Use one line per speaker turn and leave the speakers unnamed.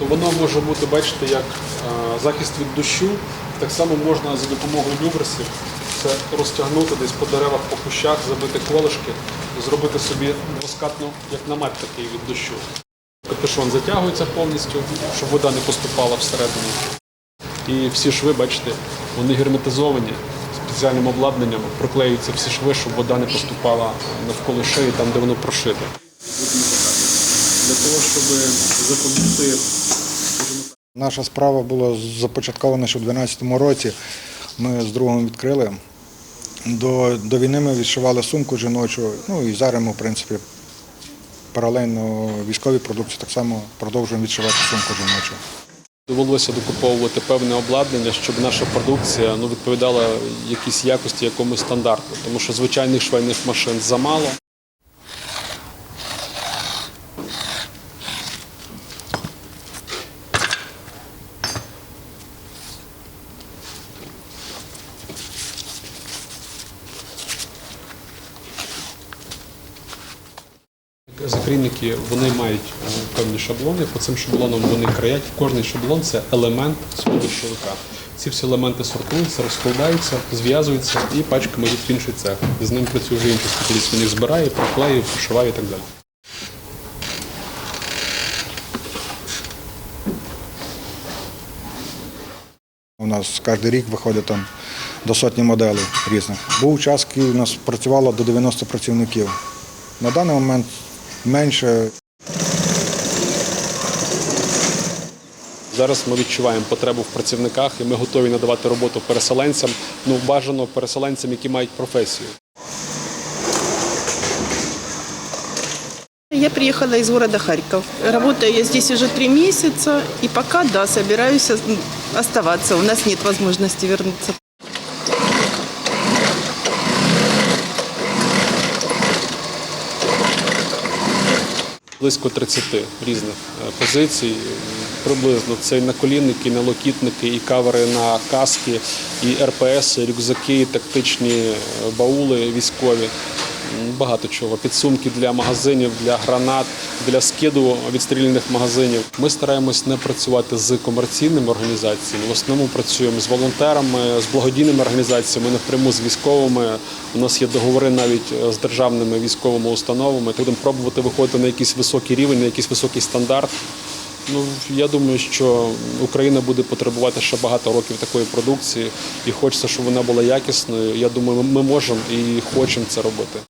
Воно може бути, бачите, як е, захист від дощу. Так само можна за допомогою люверсів це розтягнути десь по деревах, по кущах, забити колишки, зробити собі двоскатну, як намет такий від дощу. Капюшон затягується повністю, щоб вода не поступала всередину. І всі шви, бачите, вони герметизовані спеціальним обладнанням, проклеюються всі шви, щоб вода не поступала навколо шиї, там, де воно прошите. Для того, щоб запобігти
Наша справа була започаткована ще в 2012 році. Ми з другом відкрили. До, до війни ми відшивали сумку жіночу, ну і зараз ми, в принципі, паралельно військовій продукції так само продовжуємо відшивати сумку жіночу.
Довелося докуповувати певне обладнання, щоб наша продукція ну, відповідала якійсь якості, якомусь стандарту, тому що звичайних швейних машин замало. Закрійники вони мають е, певні шаблони. По цим шаблонам вони краять. Кожний шаблон це елемент свого дощовика. Ці всі елементи сортуються, розкладаються, зв'язуються і пачками йдуть в інший цех. З ним працює вже інший спеціаліст. Він їх збирає, проклеює, пошиває і так далі.
У нас кожен рік виходить там до сотні моделей різних. Був час, коли у нас працювало до 90 працівників. На даний момент менше.
Зараз ми відчуваємо потребу в працівниках, і ми готові надавати роботу переселенцям. Ну бажано переселенцям, які мають професію.
Я приехала из города Харьков. Работаю я здесь уже три месяца, и пока, да, собираюсь ос- оставаться. У нас нет возможности вернуться.
Близько 30 різних е, позицій. Приблизно це і наколінники, і налокітники, і кавери на каски, і РПС, і рюкзаки, і тактичні е, баули військові. Багато чого. Підсумки для магазинів, для гранат, для скиду відстріляних магазинів. Ми стараємось не працювати з комерційними організаціями. В основному працюємо з волонтерами, з благодійними організаціями, напряму з військовими. У нас є договори навіть е, з державними військовими установами. Будемо пробувати виходити на якийсь високий рівень, на якийсь високий стандарт. Ну я думаю, що Україна буде потребувати ще багато років такої продукції, і хочеться, щоб вона була якісною. Я думаю, ми можемо і хочемо це робити.